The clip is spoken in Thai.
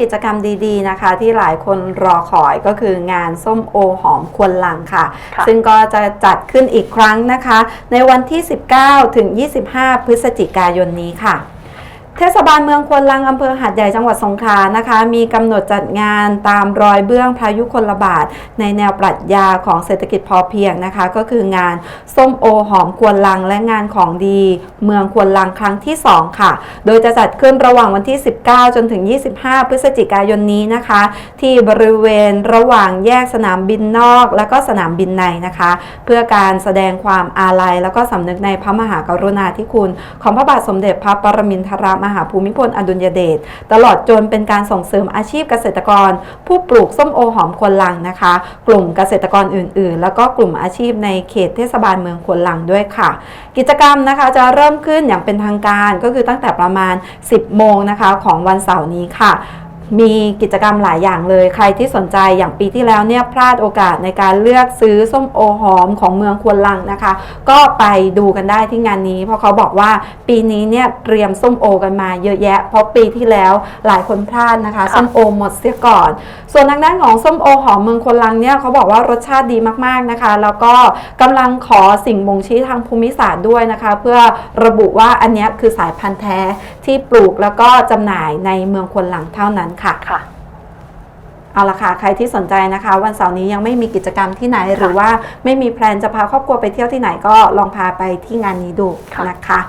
กิจกรรมดีๆนะคะ ที่หลายคนรอคอยก็คืองานส้มโอหอมควนลังค่ะค่ะ ซึ่งก็จะจัดขึ้นอีกครั้งนะคะ ในวันที่ 19 ถึง 25 พฤศจิกายนนี้ค่ะ เทศบาลเมืองควนลังอำเภอหาดใหญ่จังหวัดสงขลานะคะ มีกำหนดจัดงานตามรอยเบื้องพายุคนระบาดในแนวปรัชญาของเศรษฐกิจพอเพียงนะคะ ก็คืองานส้มโอหอมควนลังและงานของดี เมืองควนลังครั้งที่ 2 ค่ะ โดยจะจัดขึ้นระหว่างวันที่ 19 จนถึง 25 พฤศจิกายนนี้นะคะ ที่บริเวณระหว่างแยกสนามบินนอก และก็สนามบินในนะคะ เพื่อการแสดงความอาลัย แล้วก็สำนึกในพระมหากรุณาธิคุณ ของพระบาทสมเด็จพระปรมินทรมหาภูมิพลอดุลยเดชตลอดจนเป็นการส่งเสริมอาชีพเกษตรกร ผู้ปลูกส้มโอหอมควนลังนะคะ กลุ่มเกษตรกรอื่น ๆ แล้วก็กลุ่มอาชีพในเขตเทศบาลเมืองควนลังด้วยค่ะ กิจกรรมนะคะจะเริ่มขึ้นอย่างเป็นทางการก็คือตั้งแต่ประมาณ 10 โมงนะคะของวันเสาร์นี้ค่ะ มีกิจกรรมหลายอย่างเลย ใครที่สนใจอย่างปีที่แล้วเนี่ยพลาดโอกาสในการเลือกซื้อส้มโอหอมของเมืองควนลังนะคะ ก็ไปดูกันได้ที่งานนี้ เพราะเขาบอกว่าปีนี้เนี่ยเตรียมส้มโอกันมาเยอะแยะ เพราะปีที่แล้วหลายคนพลาดนะคะค่ะส้มโอหมดเสียก่อน ส่วนทางด้านของส้มโอหอมเมืองควนลังเนี่ยเขาบอกว่ารสชาติดีมากๆนะคะ แล้วก็กำลังขอสิ่งบ่งชี้ทางภูมิศาสตร์ด้วยนะคะ เพื่อระบุว่าอันเนี้ยคือสายพันธุ์แท้ที่ปลูกแล้วก็จำหน่ายในเมืองควนลังเท่านั้นค่ะ ค่ะ เอาละค่ะ ใครที่สนใจนะคะ วันเสาร์นี้ยังไม่มีกิจกรรมที่ไหน หรือว่าไม่มีแพลนจะพาครอบครัวไปเที่ยวที่ไหนก็ลองพาไปที่งานนี้ดูค่ะนะคะ